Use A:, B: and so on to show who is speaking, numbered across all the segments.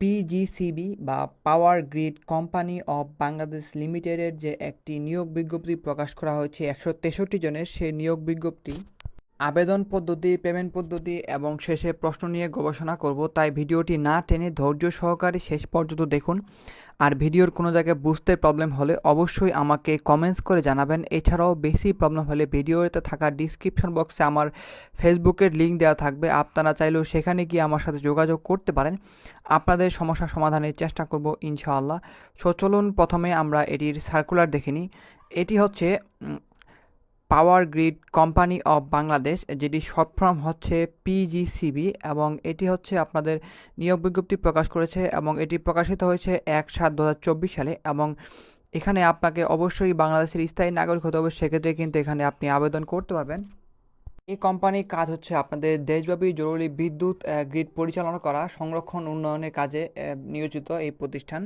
A: PGCB বা power grid company of Bangladesh লিমিটেডের যে একটি নিয়োগ বিজ্ঞপ্তি প্রকাশ করা হয়েছে, একশো তেষট্টি জনের সেই নিয়োগ বিজ্ঞপ্তি। আবেদন পদ্ধতি, পেমেন্ট পদ্ধতি এবং শেষে প্রশ্ন নিয়ে গবেষণা করব, তাই ভিডিওটি না টেনে ধৈর্য সহকারে শেষ পর্যন্ত দেখুন। আর ভিডিওর কোনো জায়গায় বুঝতে প্রবলেম হলে অবশ্যই আমাকে কমেন্টস করে জানাবেন। এছাড়াও বেশি প্রবলেম হলে ভিডিওতে থাকা ডিসক্রিপশন বক্সে আমার ফেসবুকের লিঙ্ক দেওয়া থাকবে। আপনারা চাইলেও সেখানে গিয়ে আমার সাথে যোগাযোগ করতে পারেন। আপনাদের সমস্যা সমাধানের চেষ্টা করব ইনশাআল্লাহ। সো চলুন প্রথমে আমরা এটির সার্কুলার দেখে নিই। এটি হচ্ছে power grid company of Bangladesh, যেটি শর্ট ফর্ম হচ্ছে পিজিসিবি এবং এটি হচ্ছে আপনাদের নিয়োগ বিজ্ঞপ্তি প্রকাশ করেছে এবং এটি প্রকাশিত হয়েছে এক সাত দু সালে এবং এখানে আপনাকে অবশ্যই বাংলাদেশের স্থায়ী নাগরিক হতে হবে, সেক্ষেত্রে কিন্তু এখানে আপনি আবেদন করতে পারবেন। এই কোম্পানির কাজ হচ্ছে আপনাদের দেশব্যাপী জরুরি বিদ্যুৎ গ্রিড পরিচালনা করা, সংরক্ষণ, উন্নয়নের কাজে নিয়োজিত এই প্রতিষ্ঠান।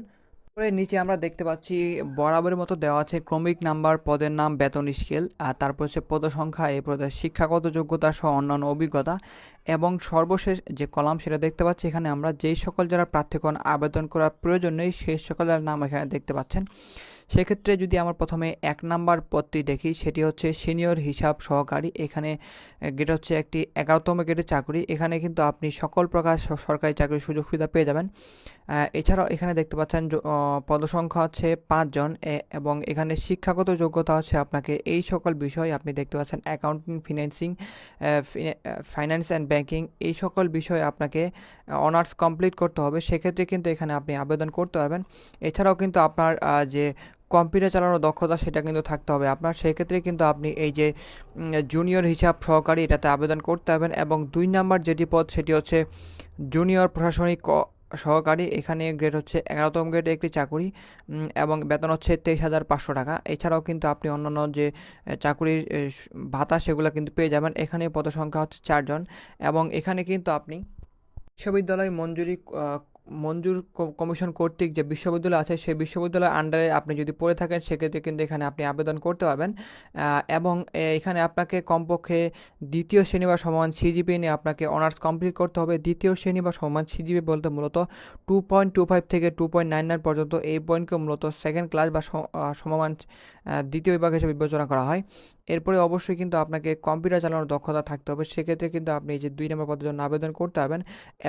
A: তারপরে নিচে আমরা দেখতে পাচ্ছি বরাবরের মতো দেওয়া আছে ক্রমিক নাম্বার, পদের নাম, বেতন স্কেল আর তারপর হচ্ছে পদ সংখ্যা এই পদের শিক্ষাগত যোগ্যতা সহ অন্যান্য অভিজ্ঞতা এবং সর্বশেষ যে কলাম সেটা দেখতে পাচ্ছি, এখানে আমরা যেই সকল যারা প্রার্থীগণ আবেদন করার প্রয়োজন নেই, সেই সকল নাম এখানে দেখতে পাচ্ছেন। সেক্ষেত্রে যদি আমার প্রথমে এক নাম্বার পদটি দেখি, সেটি হচ্ছে সিনিয়র হিসাব সহকারী। এখানে গেট হচ্ছে একটি এগারোতম গেটের চাকরি। এখানে কিন্তু আপনি সকল প্রকার সরকারি চাকরির সুযোগ সুবিধা পেয়ে যাবেন। এছাড়াও এখানে দেখতে পাচ্ছেন পদসংখ্যা হচ্ছে পাঁচজন এবং এখানে শিক্ষাগত যোগ্যতা হচ্ছে আপনাকে এই সকল বিষয় আপনি দেখতে পাচ্ছেন accounting financing finance and banking এই সকল বিষয়ে আপনাকে অনার্স কমপ্লিট করতে হবে। সেক্ষেত্রে কিন্তু এখানে আপনি আবেদন করতে পারবেন। এছাড়াও কিন্তু আপনার যে কম্পিউটার চালানোর দক্ষতা সেটা কিন্তু থাকতে হবে আপনার। সেক্ষেত্রে কিন্তু আপনি এই যে জুনিয়র হিসাব সহকারী এটাতে আবেদন করতে পারবেন। এবং দুই নাম্বার যেটি পদ সেটি হচ্ছে জুনিয়র প্রশাসনিক সহকারী, এখানে গ্রেড হচ্ছে এগারোতম গ্রেড একটি চাকুরি এবং বেতন হচ্ছে তেইশ হাজার পাঁচশো টাকা। এছাড়াও কিন্তু আপনি অন্যান্য যে চাকুরির ভাতা সেগুলো কিন্তু পেয়ে যাবেন। এখানে পদসংখ্যা হচ্ছে চারজন এবং এখানে কিন্তু আপনি বিশ্ববিদ্যালয় মঞ্জুরি মঞ্জুর কমিশন কর্তৃক যে বিশ্ববিদ্যালয় আছে, সেই বিশ্ববিদ্যালয়ের আন্ডারে আপনি যদি পড়ে থাকেন, সেক্ষেত্রে কিন্তু এখানে আপনি আবেদন করতে পারবেন। এবং এখানে আপনাকে কমপক্ষে দ্বিতীয় শ্রেণি বা সমান সিজিপি নিয়ে আপনাকে অনার্স কমপ্লিট করতে হবে। দ্বিতীয় শ্রেণি বা সমান সিজিপি বলতে মূলত টু পয়েন্ট টু ফাইভ থেকে টু পয়েন্ট নাইন নাইন পর্যন্ত এই পয়েন্টকে মূলত সেকেন্ড ক্লাস বা সমমান দ্বিতীয় বিভাগ হিসেবে বিবেচনা করা হয়। এরপরে অবশ্যই কিন্তু আপনাকে কম্পিউটার চালানোর দক্ষতা থাকতে হবে। সেক্ষেত্রে কিন্তু আপনি এই যে দুই নম্বর পদের জন্য আবেদন করতে হবেন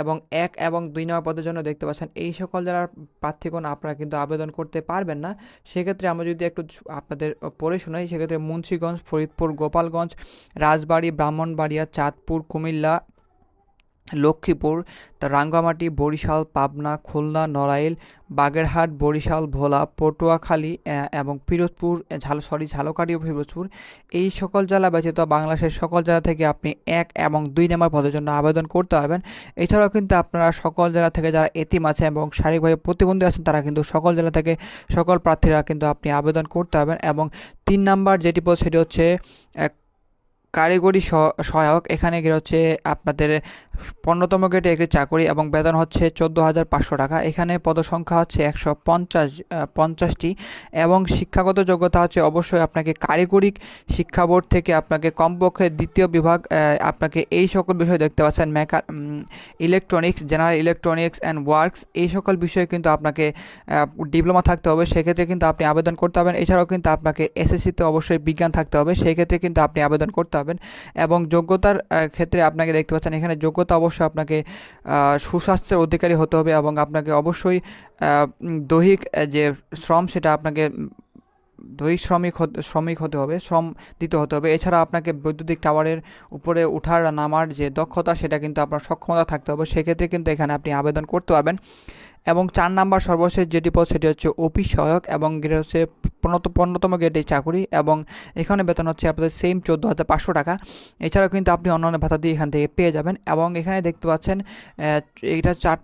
A: এবং এক এবং দুই নম্বর পদের জন্য দেখতে পাচ্ছেন এই সকল যারা প্রার্থীগণ আপনারা কিন্তু আবেদন করতে পারবেন না। সেক্ষেত্রে আমরা যদি একটু আপনাদের পড়ে শোনাই, সেক্ষেত্রে মুন্সীগঞ্জ, ফরিদপুর, গোপালগঞ্জ, রাজবাড়ি, ব্রাহ্মণবাড়িয়া, চাঁদপুর, কুমিল্লা লক্ষ্মীপুর, রাঙ্গামাটি, বরিশাল, পাবনা, খুলনা, নড়াইল, বাগেরহাট, বরিশাল, ভোলা, পটুয়াখালী এবং পিরোজপুর ঝাল, সরি, ঝালকাঠি ও পিরোজপুর। এই সকল জেলা ব্যতীত বাংলাদেশের সকল জেলা থেকে আপনি এক এবং দুই নম্বর পদের জন্য আবেদন করতে পারবেন। এছাড়াও কিন্তু আপনারা সকল জেলা থেকে যারা এতিম আছে এবং শারীরিকভাবে প্রতিবন্ধী আছেন, তারা কিন্তু সকল জেলা থেকে সকল প্রার্থীরা কিন্তু আপনি আবেদন করতে পারবেন। এবং তিন নাম্বার যেটি পদ, সেটি হচ্ছে কারিগরি সহায়ক। এখানে গিয়ে হচ্ছে আপনাদের পনেরোতম গেটে একটি চাকরি এবং বেতন হচ্ছে চোদ্দ হাজার পাঁচশো টাকা। এখানে পদসংখ্যা হচ্ছে একশো পঞ্চাশ পঞ্চাশটি এবং শিক্ষাগত যোগ্যতা হচ্ছে অবশ্যই আপনাকে কারিগরি শিক্ষা বোর্ড থেকে আপনাকে কমপক্ষে দ্বিতীয় বিভাগ আপনাকে এই সকল বিষয় দেখতে পাচ্ছেন। মেকা electronics general electronics and works এই সকল বিষয়ে কিন্তু আপনাকে ডিপ্লোমা থাকতে হবে। সেক্ষেত্রে কিন্তু আপনি আবেদন করতে পারবেন। এছাড়াও কিন্তু আপনাকে এসএসসিতে অবশ্যই বিজ্ঞান থাকতে হবে। সেই ক্ষেত্রে কিন্তু আপনি আবেদন করতে পারবেন এবং যোগ্যতার ক্ষেত্রে আপনাকে দেখতে পাচ্ছেন এখানে যোগ্যতা অবশ্যই আপনাকে সুস্বাস্থ্যের অধিকারী হতে হবে এবং আপনাকে অবশ্যই দৈহিক যে শ্রম সেটা আপনাকে দৈহিক শ্রমিক শ্রমিক হতে হবে, শ্রম দিতে হতে হবে। এছাড়া আপনাকে বৈদ্যুতিক টাওয়ারের উপরে উঠার, নামার যে দক্ষতা সেটা কিন্তু আপনার সক্ষমতা থাকতে হবে। সেক্ষেত্রে কিন্তু এখানে আপনি আবেদন করতে পারবেন। এবং চার নাম্বার সর্বশেষ যেটি পদ সেটি হচ্ছে অফিস সহায়ক এবং গ্রেড হচ্ছে পনেরো পনেরোতম গ্রেডের চাকরি এবং এখানে বেতন হচ্ছে আপনাদের সেম চোদ্দ হাজার পাঁচশো টাকা। এছাড়াও কিন্তু আপনি অন্যান্য ভাতা দিয়ে এখান থেকে পেয়ে যাবেন এবং এখানে দেখতে পাচ্ছেন এইটা চার,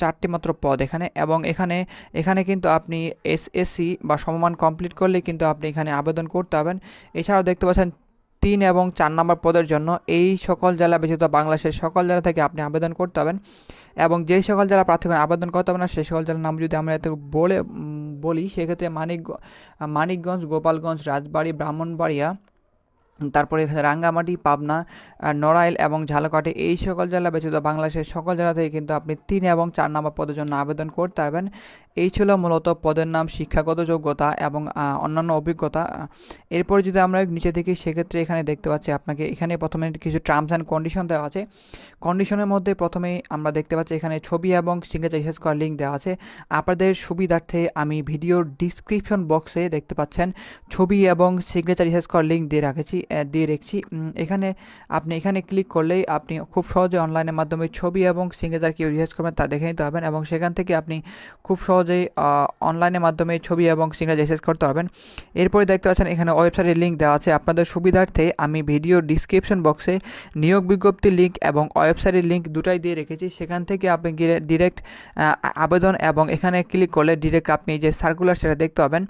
A: চারটি মাত্র পদ এখানে এবং এখানে এখানে কিন্তু আপনি এসএসসি বা সমমান কমপ্লিট করলে কিন্তু আপনি এখানে আবেদন করতে পারবেন। এছাড়াও দেখতে পাচ্ছেন তিন এবং চার নম্বর পদের জন্য এই সকল জেলা ব্যতীত বাংলাদেশের সকল জেলা থেকে আপনি আবেদন করতে হবেন এবং যেই সকল জেলা প্রার্থীগণ আবেদন করতে হবে না, সেই সকল জেলার নাম যদি আমরা এত বলে বলি, সেক্ষেত্রে মানিক মানিকগঞ্জ, গোপালগঞ্জ, রাজবাড়ী, ব্রাহ্মণবাড়িয়া, তারপরে রাঙ্গামাটি, পাবনা নড়াইল এবং ঝালকাঠি, এই সকল জেলা ব্যতীত বাংলাদেশের সকল জেলা থেকে কিন্তু আপনি তিন এবং চার নম্বর পদের জন্য আবেদন করতে পারবেন। এই ছিল মূলত পদের নাম শিক্ষাগত যোগ্যতা এবং অন্যান্য অভিজ্ঞতা। এরপর যদি আমরা নিচে দেখি সেক্ষেত্রে এখানে দেখতে পাচ্ছি আপনাকে এখানে প্রথমে কিছু টার্মস অ্যান্ড কন্ডিশন দেওয়া আছে। কন্ডিশনের মধ্যে প্রথমেই আমরা দেখতে পাচ্ছি এখানে ছবি এবং সিগনেচার শেষ করার লিঙ্ক দেওয়া আছে। আপনাদের সুবিধার্থে আমি ভিডিওর ডিসক্রিপশন বক্সে দেখতে পাচ্ছেন ছবি এবং সিগনেচার শেষ করার লিঙ্ক দিয়ে রাখেছি দিয়ে রেখেছি। এখানে আপনি এখানে ক্লিক করলেই আপনি খুব সহজে অনলাইনের মাধ্যমে ছবি এবং সিগনেচার কী রিসার্চ করবেন তা দেখে নিতে পারবেন এবং সেখান থেকে আপনি খুব সহজেই অনলাইনের মাধ্যমে ছবি এবং সিগনেচার রিসার্চ করতে পারবেন। এরপরে দেখতে পাচ্ছেন, এখানে ওয়েবসাইটের লিঙ্ক দেওয়া আছে। আপনাদের সুবিধার্থে আমি ভিডিও ডিসক্রিপশন বক্সে নিয়োগ বিজ্ঞপ্তির লিঙ্ক এবং ওয়েবসাইটের লিঙ্ক দুটাই দিয়ে রেখেছি। সেখান থেকে আপনি ডিরেক্ট আবেদন এবং এখানে ক্লিক করলে ডিরেক্ট আপনি যে সার্কুলার সেটা দেখতে পাবেন।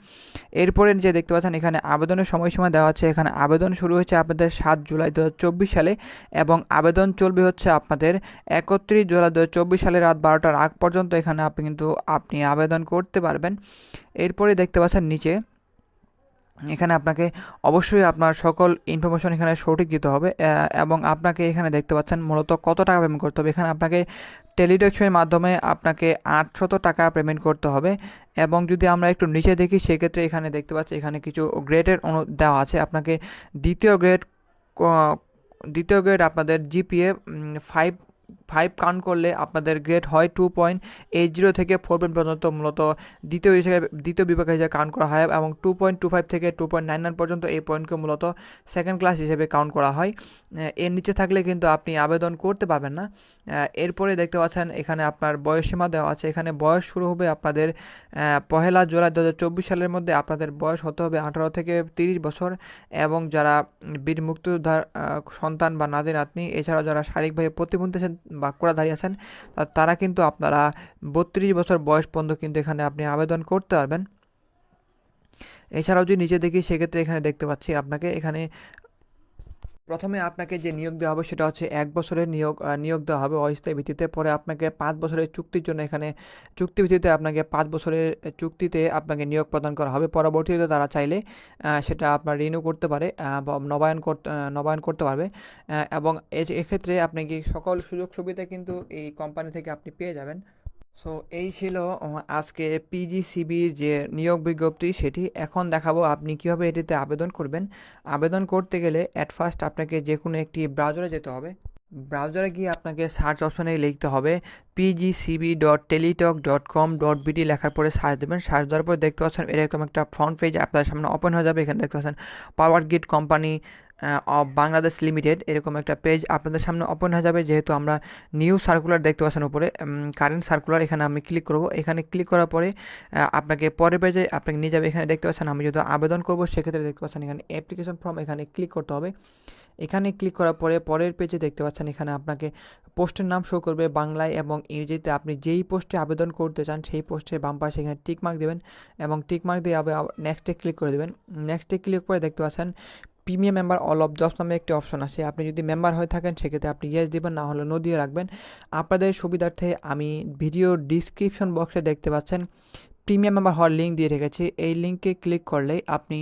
A: এরপরে যে দেখতে পাচ্ছেন, এখানে আবেদনের সময়সীমা দেওয়া আছে। এখানে আবেদন শুরু হয়েছে আপনাদের সাত জুলাই দু হাজার চব্বিশ সালে এবং আবেদন চলবে হচ্ছে আপনাদের একত্রিশ জুলাই দু হাজার চব্বিশ সালে রাত বারোটার আগ পর্যন্ত। এখানে আপনি কিন্তু, আপনি আবেদন করতে পারবেন। এরপরে দেখতে পাচ্ছেন নিচে, এখানে আপনাকে অবশ্যই আপনার সকল ইনফরমেশন এখানে সঠিক দিতে হবে এবং আপনাকে এখানে দেখতে পাচ্ছেন মূলত কত টাকা পেমেন্ট করতে হবে। এখানে আপনাকে টেলিটক্সের মাধ্যমে আপনাকে আটশত টাকা পেমেন্ট করতে হবে, এবং যদি আমরা একটু নিচে দেখি, সেক্ষেত্রে এখানে দেখতে পাচ্ছি এখানে কিছু গ্রেডের অনু, দেওয়া আছে। আপনাকে দ্বিতীয় গ্রেড দ্বিতীয় গ্রেড আপনাদের জিপিএ ফাইভ ফাইভ কাউন্ট করলে আপনাদের গ্রেড হয় টু পয়েন্ট এইট জিরো থেকে ফোর পয়েন্ট পর্যন্ত মূলত দ্বিতীয় হিসেবে, দ্বিতীয় বিভাগ হিসেবে কাউন্ট করা হয় এবং টু পয়েন্ট টু ফাইভ থেকে টু পয়েন্ট নাইন নাইন পর্যন্ত এই পয়েন্টকে মূলত সেকেন্ড ক্লাস হিসেবে কাউন্ট করা হয়। এর নিচে থাকলে কিন্তু আপনি আবেদন করতে পারবেন না। এরপরে দেখতে পাচ্ছেন এখানে আপনার বয়সসীমা দেওয়া আছে। এখানে বয়স শুরু হবে আপনাদের পহেলা জুলাই দু হাজার চব্বিশ সালের মধ্যে আপনাদের বয়স হতে হবে আঠারো থেকে তিরিশ বছর এবং যারা বীর মুক্তিযোদ্ধার সন্তান বা নাতি নাতনি, এছাড়াও যারা শারীরিকভাবে প্রতিবন্ধী আছেন বা দাঁড়িয়ে আছেন তারা কিন্তু আপনারা বত্রিশ বছর বয়স পর্যন্ত কিন্তু এখানে আপনি আবেদন করতে পারবেন। এছাড়াও যদি নিচে দেখি, সেক্ষেত্রে এখানে দেখতে পাচ্ছি আপনাকে এখানে প্রথমে আপনাকে যে নিয়োগ দেওয়া হবে সেটা হচ্ছে এক বছরের নিয়োগ নিয়োগ দেওয়া হবে অস্থায়ী ভিত্তিতে। পরে আপনাকে পাঁচ বছরের চুক্তির জন্য এখানে চুক্তি ভিত্তিতে আপনাকে পাঁচ বছরের চুক্তিতে আপনাকে নিয়োগ প্রদান করা হবে। পরবর্তীতে তারা চাইলে সেটা আপনার রিনিউ করতে পারে বা নবায়ন করতে নবায়ন করতে পারবে। এবং এক্ষেত্রে আপনি কি সকল সুযোগ সুবিধা কিন্তু এই কোম্পানি থেকে আপনি পেয়ে যাবেন। সো এই ছিল আজকে পিজিসিবির যে নিয়োগ বিজ্ঞপ্তি, সেটি এখন দেখাবো। আপনি কীভাবে এটিতে আবেদন করবেন? আবেদন করতে গেলে অ্যাট ফার্স্ট আপনাকে যে কোনো একটি ব্রাউজারে যেতে হবে। ব্রাউজারে গিয়ে আপনাকে সার্চ অপশনে লিখতে হবে PGCB dot Teletalk dot com dot BD লেখার পরে সার্চ দেবেন। সার্চ দেওয়ার পরে দেখতে পাচ্ছেন, এরকম একটা ফ্রন্ট পেজ আপনার সামনে ওপেন হয়ে যাবে। এখানে দেখতে পাচ্ছেন পাওয়ার গিট কোম্পানি অফ বাংলাদেশ লিমিটেড এরকম একটা পেজ আপনাদের সামনে ওপেন হয়ে যাবে, যেহেতু আমরা নিউ সার্কুলার দেখতে পাচ্ছেন উপরে কারেন্ট সার্কুলার এখানে আমি ক্লিক করব। এখানে ক্লিক করার পরে আপনাকে পরের পেজে আপনাকে নিয়ে যাবে, এখানে দেখতে পাচ্ছেন আমি যদি আবেদন করব, সেক্ষেত্রে দেখতে পাচ্ছেন এখানে অ্যাপ্লিকেশন ফর্ম এখানে ক্লিক করতে হবে। এখানে ক্লিক করার পরে পরের পেজে দেখতে পাচ্ছেন এখানে আপনাকে পোস্টের নাম শো করবে, বাংলায় এবং ইংরেজিতে আপনি যেই পোস্টে আবেদন করতে চান, সেই পোস্টে বাম পাশে এখানে টিক মার্ক দেবেন এবং টিক মার্ক দিয়ে আবার নেক্সটে ক্লিক করে দেবেন। নেক্সটে ক্লিক করে দেখতে পাচ্ছেন premium member all of jobs নামে একটি অপশন আছে। আপনি যদি মেম্বার হয়ে থাকেন, সেক্ষেত্রে আপনি ইয়েস দিবেন, না হলে নো দিয়ে রাখবেন। আপনাদের সুবিধার্থে আমি ভিডিও ডিসক্রিপশন বক্সে দেখতে পাচ্ছেন। প্রিমিয়াম মেম্বার হওয়ার লিঙ্ক দিয়ে রেখেছি। এই লিঙ্কে ক্লিক করলেই আপনি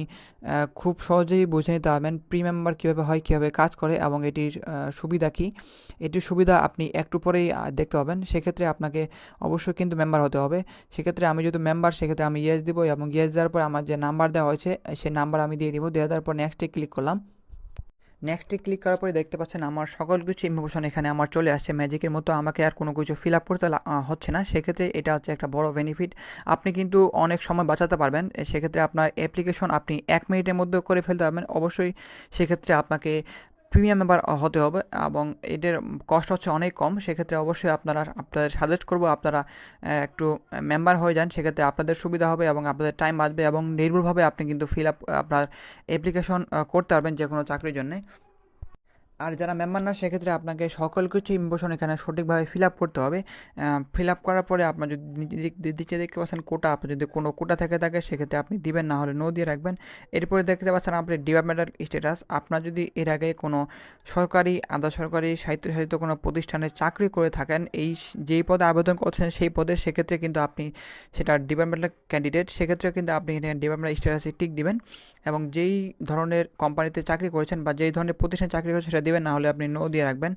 A: খুব সহজেই বুঝে নিতে পারবেন প্রিমিয়াম মেম্বার কীভাবে হয়, কীভাবে কাজ করে এবং এটির সুবিধা কী। এটির সুবিধা আপনি একটু পরেই দেখতে পাবেন। সেক্ষেত্রে আপনাকে অবশ্যই কিন্তু মেম্বার হতে হবে। সেক্ষেত্রে আমি যদি মেম্বার সেক্ষেত্রে আমি ইয়েস দিব এবং ইয়েস দেওয়ার পর আমার যে নাম্বার দেওয়া হয়েছে, সেই নাম্বার আমি দিয়ে দিব। দিয়ে দেওয়ার পর নেক্সটে ক্লিক করলাম। নেক্সটে ক্লিক করার পরে দেখতে পাচ্ছেন আমার সকল কিছু ইনফরমেশন এখানে আমার চলে আসছে। ম্যাজিকের মতো আমাকে আর কোনো কিছু ফিল আপ করতে হচ্ছে না। সেক্ষেত্রে এটা হচ্ছে একটা বড় বেনিফিট আপনি কিন্তু অনেক সময় বাঁচাতে পারবেন। সেক্ষেত্রে আপনার অ্যাপ্লিকেশন আপনি এক মিনিটের মধ্যে করে ফেলতে পারবেন। অবশ্যই সেক্ষেত্রে আপনাকে প্রিমিয়াম মেম্বার হতে হবে এবং এদের কষ্ট হচ্ছে অনেক কম। সেক্ষেত্রে অবশ্যই আপনারা আপনাদের সাজেস্ট করব আপনারা একটু মেম্বার হয়ে যান। সেক্ষেত্রে আপনাদের সুবিধা হবে এবং আপনাদের টাইম বাঁচবে এবং নির্ভুলভাবে আপনি কিন্তু ফিল আপ আপনার অ্যাপ্লিকেশন করতে পারবেন যে কোনো চাকরির জন্যে। আর যারা মেম্বার না, সেক্ষেত্রে আপনাকে সকল কিছু ইম্পোশন এখানে সঠিকভাবে ফিল আপ করতে হবে। ফিল আপ করার পরে আপনার যদি নিচে দেখতে পাচ্ছেন কোটা, আপনি যদি কোনো কোটা থেকে থাকে, সেক্ষেত্রে আপনি দিবেন, না হলে নো দিয়ে রাখবেন। এরপরে দেখতে পাচ্ছেন আপনি ডিপার্টমেন্টাল স্ট্যাটাস আপনার যদি এর আগে কোনো সরকারি আধা সরকারি সাহিত্য কোনো প্রতিষ্ঠানে চাকরি করে থাকেন, এই যেই পদে আবেদন করছেন, সেই পদে সেক্ষেত্রে কিন্তু আপনি সেটা ডিপার্টমেন্টাল ক্যান্ডিডেট সেক্ষেত্রে কিন্তু আপনি এখানে ডিপার্টমেন্টাল স্ট্যাটাসে টিক দিবেন। এবং যেই ধরনের কোম্পানিতে চাকরি করেছেন বা যেই ধরনের প্রতিষ্ঠানে চাকরি করেছেন, সেটা দেবেন না হলে আপনি নো দিয়ে রাখবেন।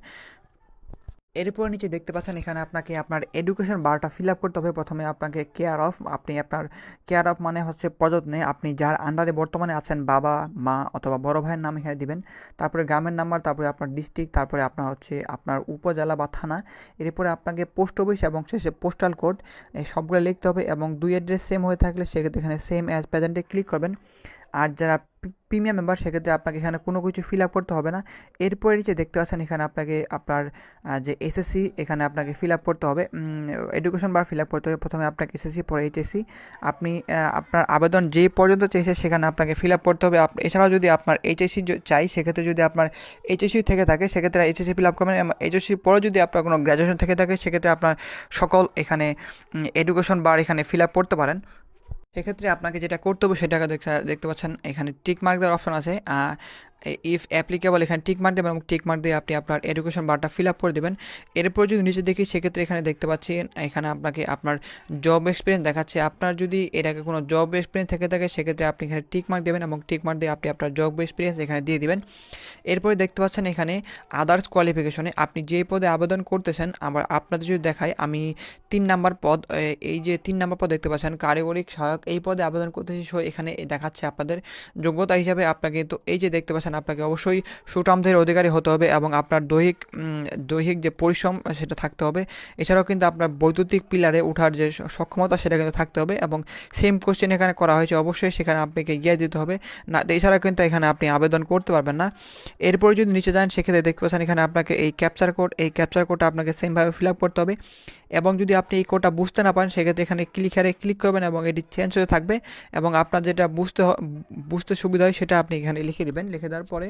A: এরপর নিচে দেখতে পাচ্ছেন, এখানে আপনাকে আপনার এডুকেশন বারটা ফিল আপ করতে হবে। প্রথমে আপনাকে কেয়ার অফ আপনি আপনার কেয়ার অফ মানে হচ্ছে প্রযত্নে আপনি যার আন্ডারে বর্তমানে আছেন, বাবা, মা অথবা বড় ভাইয়ের নাম এখানে দিবেন। তারপরে গ্রামের নাম্বার, তারপরে আপনার ডিস্ট্রিক্ট তারপরে আপনার হচ্ছে আপনার উপজেলা বা থানা। এরপরে আপনাকে পোস্ট অফিস এবং শেষে পোস্টাল কোড সবগুলো লিখতে হবে এবং দুই অ্যাড্রেস সেম হয়ে থাকলে সেক্ষেত্রে এখানে সেম অ্যাজ প্রেজেন্টে ক্লিক করবেন। আর যারা প্রিমিয়াম মেম্বার সেক্ষেত্রে আপনাকে এখানে কোনো কিছু ফিল আপ করতে হবে না। এরপরে নিচে দেখতে পাচ্ছেন এখানে আপনাকে আপনার যে এসএসসি এখানে আপনাকে ফিল আপ করতে হবে। এডুকেশন বার ফিল আপ করতে হবে। প্রথমে আপনাকে এসএসসি পরে এইচএসসি আপনি আপনার আবেদন যে পর্যন্ত চেয়েছে সেখানে আপনাকে ফিল আপ করতে হবে। এছাড়াও যদি আপনার এইচএসসি চাই, সেক্ষেত্রে যদি আপনার এইচএসসি থেকে থাকে, সেক্ষেত্রে এইচএসসি ফিল আপ করবেন। এইচএসসি পরে যদি আপনার কোনো গ্র্যাজুয়েশন থেকে থাকে, সেক্ষেত্রে আপনার সকল এখানে এডুকেশন বার এখানে ফিল আপ করতে পারেন। সেক্ষেত্রে আপনাকে যেটা করতে হবে সেটাকে দেখতে পাচ্ছেন এখানে টিক মার্ক দেওয়ার অপশন আছে ইফ অ্যাপ্লিকেবল এখানে টিক মার দেবেন এবং টিক মার দিয়ে আপনি আপনার এডুকেশন বারটা ফিল আপ করে দেবেন। এরপর যদি নিচে দেখি, সেক্ষেত্রে এখানে দেখতে পাচ্ছেন এখানে আপনাকে আপনার জব এক্সপিরিয়েন্স দেখাচ্ছে। আপনার যদি এর আগে কোনো জব এক্সপিরিয়েন্স থেকে থাকে, সেক্ষেত্রে আপনি এখানে টিক মার্ক দেবেন এবং টিক মার্ক দিয়ে আপনি আপনার জব এক্সপিরিয়েন্স এখানে দিয়ে দিবেন। এরপরে দেখতে পাচ্ছেন এখানে আদার্স কোয়ালিফিকেশনে আপনি যে পদে আবেদন করতেছেন, আবার আপনাদের যদি দেখায়, আমি তিন নাম্বার পদ এই যে তিন নাম্বার পদ দেখতে পাচ্ছেন, কারিগরিক সহায়ক, এই পদে আবেদন করতেছি, সো এখানে দেখাচ্ছে আপনাদের যোগ্যতা হিসাবে। আপনাকে তো এই যে দেখতে পাচ্ছেন আপনাকে অবশ্যই সুটামদের অধিকারী হতে হবে এবং আপনার দৈহিক দৈহিক যে পরিশ্রম, সেটা থাকতে হবে। এছাড়াও কিন্তু আপনার বৈদ্যুতিক পিলারে ওঠার যে সক্ষমতা, সেটা কিন্তু থাকতে হবে এবং সেম কোশ্চেন এখানে করা হয়েছে। অবশ্যই সেখানে আপনাকে গিয়ে দিতে হবে। না এছাড়া কিন্তু এখানে আপনি আবেদন করতে পারবেন না। এরপরে যদি নিচে যান, সেক্ষেত্রে দেখতে পাচ্ছেন এখানে আপনাকে এই ক্যাপচার কোড এই ক্যাপচার কোডটা আপনাকে সেমভাবে ফিল আপ করতে হবে এবং যদি আপনি এই কোডটা বুঝতে না পারেন, সেক্ষেত্রে এখানে ক্লিক হারে ক্লিক করবেন এবং এটি চেঞ্জ হয়ে থাকবে এবং আপনার যেটা বুঝতে বুঝতে সুবিধা হয়, সেটা আপনি এখানে লিখে দেবেন। লিখে দেওয়ার পরে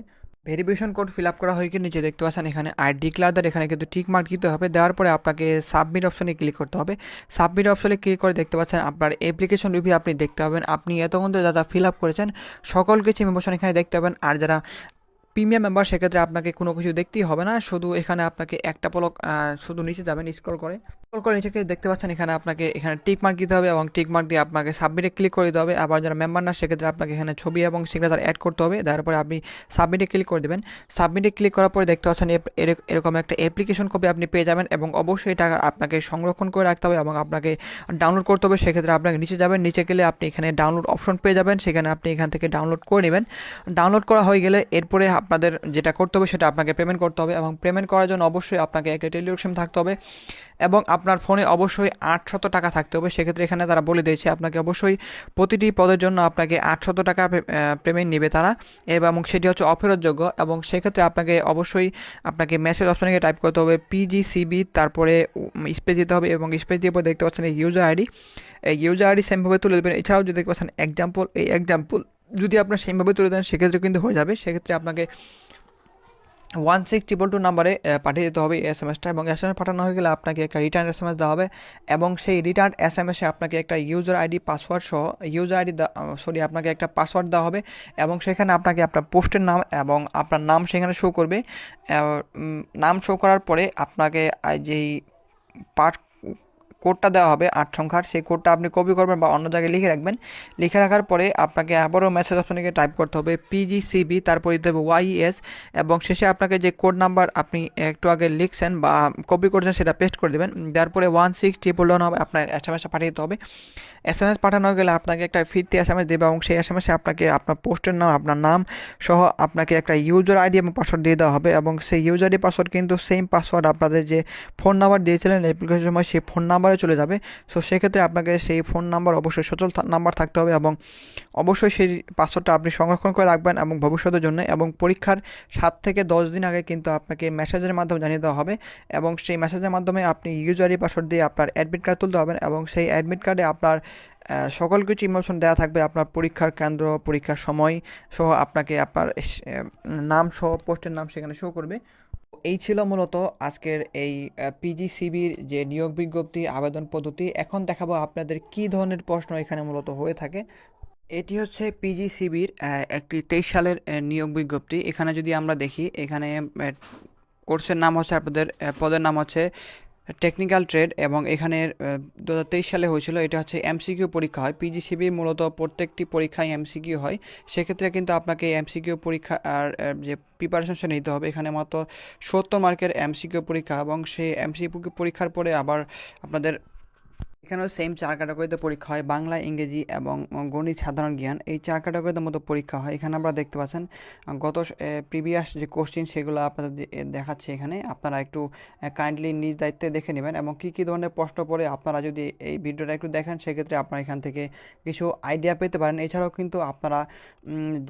A: ভেরিফিকেশন কোড ফিল আপ করা হয়ে গিয়ে নিচে দেখতে পাচ্ছেন এখানে আর ডিক্লারদার এখানে কিন্তু টিক মার্ক দিতে হবে। দেওয়ার পরে আপনাকে সাবমিট অপশনে ক্লিক করতে হবে। সাবমিট অপশনে ক্লিক করে দেখতে পাচ্ছেন আপনার অ্যাপ্লিকেশন রিভিউ আপনি দেখতে পাবেন। আপনি এতক্ষণ যা যা ফিল আপ করেছেন সকল কিছু ইনফরমেশন এখানে দেখতে পাবেন। আর যারা প্রিমিয়াম মেম্বার সেক্ষেত্রে আপনাকে কোনো কিছু দেখতেই হবে না। শুধু এখানে আপনাকে একটা পলক শুধু নিচে যাবেন স্ক্রল করে। স্ক্রল করে নিচে দেখতে পাচ্ছেন এখানে আপনাকে, এখানে টিক মার্ক দিতে হবে এবং টিক মার্ক দিয়ে আপনাকে সাবমিটে ক্লিক করে দিতে হবে। আবার যারা মেম্বার না, সেক্ষেত্রে আপনাকে এখানে ছবি এবং সিগনেচার অ্যাড করতে হবে। তারপরে আপনি সাবমিটে ক্লিক করে দেবেন। সাবমিটে ক্লিক করার পরে দেখতে পাচ্ছেন এরকম একটা অ্যাপ্লিকেশন কপি আপনি পেয়ে যাবেন এবং অবশ্যই এটা আপনাকে সংরক্ষণ করে রাখতে হবে এবং আপনাকে ডাউনলোড করতে হবে। সেক্ষেত্রে আপনাকে নিচে যাবেন। নিচে গেলে আপনি এখানে ডাউনলোড অপশন পেয়ে যাবেন। সেখানে আপনি এখান থেকে ডাউনলোড করে নেবেন। ডাউনলোড করা হয়ে গেলে এরপরে আপনাদের যেটা করতে হবে সেটা আপনাকে পেমেন্ট করতে হবে এবং পেমেন্ট করার জন্য অবশ্যই আপনাকে একটা টেলিগ্রাম থাকতে হবে এবং আপনার ফোনে অবশ্যই আটশত টাকা থাকতে হবে। সেক্ষেত্রে এখানে তারা বলে দিয়েছে আপনাকে অবশ্যই প্রতিটি পদের জন্য আপনাকে আটশত টাকা পেমেন্ট নেবে তারা। এবং সেটি হচ্ছে অফেরতযোগ্য এবং সেক্ষেত্রে আপনাকে অবশ্যই আপনাকে মেসেজ অপশানে টাইপ করতে হবে পিজিসিবি তারপরে স্পেস দিতে হবে এবং স্পেস দিয়ে পরে দেখতে পাচ্ছেন এই ইউজার আইডি এই ইউজার আইডি সেমভাবে তুলে দেবেন। এছাড়াও যদি দেখতে পাচ্ছেন এক্সাম্পল এই এক্সাম্পল যদি আপনার সেমভাবে তুলে দেন, সেক্ষেত্রে কিন্তু হয়ে যাবে। সেক্ষেত্রে আপনাকে ওয়ান সিক্স ট্রিপল টু নাম্বারে পাঠিয়ে দিতে হবে এস এম এসটা এবং এস এম এস পাঠানো হয়ে গেলে আপনাকে একটা রিটার্ন এস এম এস দেওয়া হবে এবং সেই রিটার্ন এস এম এসে আপনাকে একটা ইউজার আইডি পাসওয়ার্ড সহ ইউজার আইডি সরি আপনাকে একটা পাসওয়ার্ড দেওয়া হবে এবং সেখানে আপনাকে আপনার পোস্টের নাম এবং আপনার নাম সেখানে শো করবে। নাম শো করার পরে আপনাকে যেই পার্ট কোডটা দেওয়া হবে আট সংখ্যার। সেই কোডটা আপনি কপি করবেন বা অন্য জায়গায় লিখে রাখবেন। লিখে রাখার পরে আপনাকে আবারও মেসেজ অপশনে টাইপ করতে হবে পিজিসিবি তারপর দিতে হবে ওয়াইএস এবং শেষে আপনাকে যে কোড নাম্বার আপনি একটু আগে লিখছেন বা কপি করছেন সেটা পেস্ট করে দেবেন। তারপরে ওয়ান সিক্স ট্রিপল ওয়ান হবে, আপনার এস এম এসটা পাঠিয়ে দিতে হবে। এস এম এস পাঠানো গেলে আপনাকে একটা ফিরতি এস এম এস দেবে এবং সেই এস এম এসে আপনাকে আপনার পোস্টের নাম, আপনার নাম সহ আপনাকে একটা ইউজার আইডি এবং পাসওয়ার্ড দিয়ে দেওয়া হবে এবং সেই ইউজার আইডি পাসওয়ার্ড কিন্তু সেম পাসওয়ার্ড আপনাদের যে ফোন নাম্বার দিয়েছিলেন অ্যাপ্লিকেশনের সময় সেই ফোন নাম্বারে চলে যাবে। সো সেক্ষেত্রে আপনাকে সেই ফোন নাম্বার অবশ্যই সচল নাম্বার থাকতে হবে এবং অবশ্যই সেই পাসওয়ার্ডটা আপনি সংরক্ষণ করে রাখবেন এবং ভবিষ্যতের জন্য এবং পরীক্ষার সাত থেকে দশ দিন আগে কিন্তু আপনাকে মেসেজের মাধ্যমে জানিয়ে দেওয়া হবে এবং সেই মেসেজের মাধ্যমে আপনি ইউজারি পাসওয়ার্ড দিয়ে আপনার অ্যাডমিট কার্ড তুলতে হবেন এবং সেই অ্যাডমিট কার্ডে আপনার সকল কিছু ইমোশন দেওয়া থাকবে আপনার পরীক্ষার কেন্দ্র, পরীক্ষার সময় সহ আপনাকে আপনার নাম সহ পোস্টের নাম সেখানে শো করবে। এই ছিল মূলত আজকের এই পিজিসিবির যে নিয়োগ বিজ্ঞপ্তি, আবেদন পদ্ধতি। এখন দেখাবো আপনাদের কি ধরনের প্রশ্ন এখানে মূলত হয়ে থাকে। এটি হচ্ছে পিজিসিবির একটি তেইশ সালের নিয়োগ বিজ্ঞপ্তি। এখানে যদি আমরা দেখি, এখানে কোর্সের নাম হচ্ছে আপনাদের পদের নাম হচ্ছে টেকনিক্যাল ট্রেড এবং এখানে দু হাজার তেইশ সালে হয়েছিল, এটা হচ্ছে এমসিকিউ পরীক্ষা হয়। পিজিসিবি মূলত প্রত্যেকটি পরীক্ষায় এমসিকিউ হয়। সেক্ষেত্রে কিন্তু আপনাকে এমসিকিউ পরীক্ষা আর যে প্রিপারেশন সে নিতে হবে, এখানে মাত্র সত্তর মার্কের এমসিকিউ পরীক্ষা এবং সেই এমসিকিউ পরীক্ষার পরে আবার আপনাদের এখানেও সেম চার ক্যাটাগরিতে পরীক্ষা হয়, বাংলা, ইংরেজি এবং গণিত, সাধারণ জ্ঞান। এই চার ক্যাটাগরিতে মতো পরীক্ষা হয়। এখানে আমরা দেখতে পাচ্ছেন, গত প্রিভিয়াস যে কোশ্চিন সেগুলো আপনাদের দেখাচ্ছে এখানে। আপনারা একটু কাইন্ডলি নিজ দায়িত্বে দেখে নেবেন এবং কী কী ধরনের প্রশ্ন পড়ে আপনারা যদি এই ভিডিওটা একটু দেখেন, সেক্ষেত্রে আপনারা এখান থেকে কিছু আইডিয়া পেতে পারেন। এছাড়াও কিন্তু আপনারা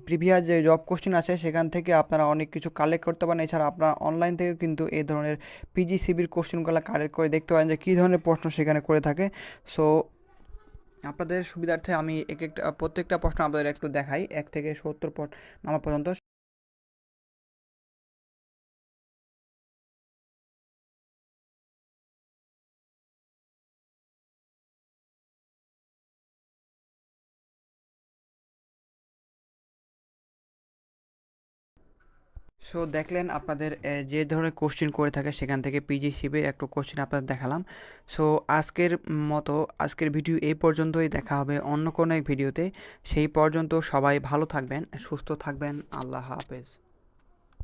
A: প্রিভিয়াস যে জব কোশ্চিন আছে, সেখান থেকে আপনারা অনেক কিছু কালেক্ট করতে পারেন। এছাড়া আপনারা অনলাইন থেকে কিন্তু এই ধরনের পিজিসিবির কোশ্চেনগুলো কালেক্ট করে দেখতে পারেন যে কী ধরনের প্রশ্ন সেখানে করে থাকে। সো আপনাদের সুবিধার্থে আমি এক একটা প্রত্যেকটা প্রশ্ন আপনাদের একটু দেখাই। এক থেকে সত্তর নাম্বার পর্যন্ত। সো দেখলেন আপনাদের যে ধরনের কোশ্চেন করে থাকে সেখান থেকে পিজি পিজিসিবির একটু কোশ্চেন আপনাদের দেখালাম। সো আজকের মতো, আজকের ভিডিও এই পর্যন্তই। দেখা হবে অন্য কোনো এক ভিডিওতে সেই পর্যন্ত সবাই ভালো থাকবেন, সুস্থ থাকবেন। আল্লাহ হাফেজ।